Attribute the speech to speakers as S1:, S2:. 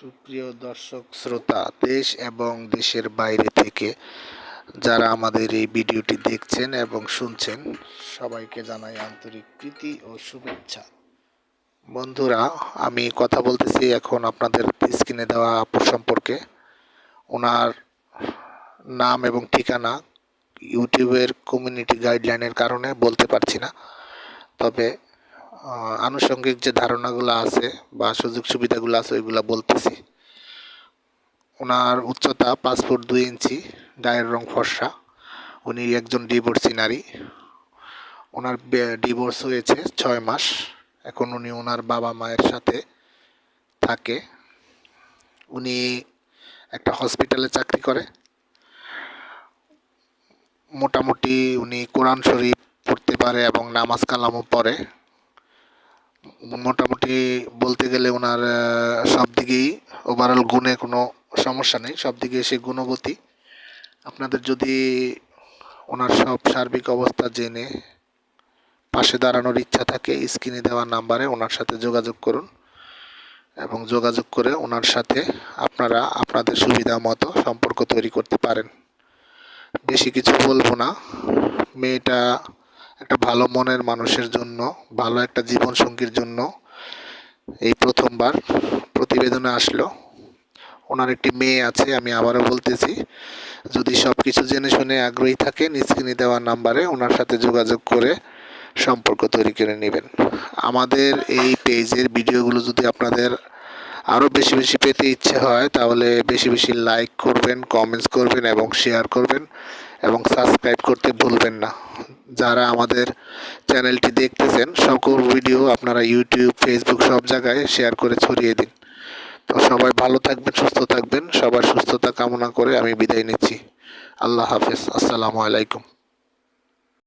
S1: সুপ্রিয় দর্শক, শ্রোতা, দেশ এবং দেশের বাইরে থেকে যারা আমাদের এই ভিডিওটি দেখছেন এবং শুনছেন, সবাইকে জানাই আন্তরিক প্রীতি ও শুভেচ্ছা। বন্ধুরা, আমি কথা বলতেছি এখন আপনাদের স্ক্রিনে দেওয়া সম্পর্কে। ওনার নাম এবং ঠিকানা ইউটিউবের কমিউনিটি গাইডলাইনের কারণে বলতে পারছি না। তবে আনুষঙ্গিক যে ধারণাগুলো আছে বা সুযোগ সুবিধাগুলো আছে, ওইগুলো বলতেছি। ওনার উচ্চতা পাঁচ ফুট দুই ইঞ্চি, গায়ের রং ফর্সা। উনি একজন ডিভোর্সি নারী। ওনার ডিভোর্স হয়েছে ছয় মাস। এখন উনি ওনার বাবা মায়ের সাথে থাকে। উনি একটা হসপিটালে চাকরি করে। মোটামুটি উনি কোরআন শরীফ পড়তে পারে এবং নামাজ কালামও পড়ে। মোটামুটি বলতে গেলে ওনার সব দিকেই ওভারঅল গুণে কোনো সমস্যা নেই, সব দিকে সে গুণবতী। আপনাদের যদি ওনার সব সার্বিক অবস্থা জেনে পাশে দাঁড়ানোর ইচ্ছা থাকে, স্ক্রিনে দেওয়া নাম্বারে ওনার সাথে যোগাযোগ করুন এবং যোগাযোগ করে ওনার সাথে আপনারা আপনাদের সুবিধা মতো সম্পর্ক তৈরি করতে পারেন। বেশি কিছু বলব না। মেয়েটা একটা ভালো মনের মানুষের জন্য, ভালো একটা জীবন সঙ্গীর জন্য এই প্রথমবার প্রতিবেদনে আসলো। ওনার একটি মেয়ে আছে, আমি আবারও বলতেছি, যদি সব কিছু জেনে শুনে আগ্রহী থাকেন, স্ক্রিনে দেওয়া নাম্বারে ওনার সাথে যোগাযোগ করে সম্পর্ক তৈরি করে নেবেন। আমাদের এই পেজের ভিডিওগুলো যদি আপনাদের আরও বেশি বেশি পেতে ইচ্ছে হয়, তাহলে বেশি বেশি লাইক করবেন, কমেন্টস করবেন এবং শেয়ার করবেন। এবং সাবস্ক্রাইব করতে ভুলবেন না। যারা আমাদের চ্যানেলটি দেখতেছেন, সকল ভিডিও আপনারা ইউটিউব ফেসবুক সব জায়গায় শেয়ার করে ছড়িয়ে দিন। তো সবাই ভালো থাকবেন, সুস্থ থাকবেন, সবার সুস্থতা কামনা করে আমি বিদায় নিচ্ছি। আল্লাহ হাফেজ, আসসালামু আলাইকুম।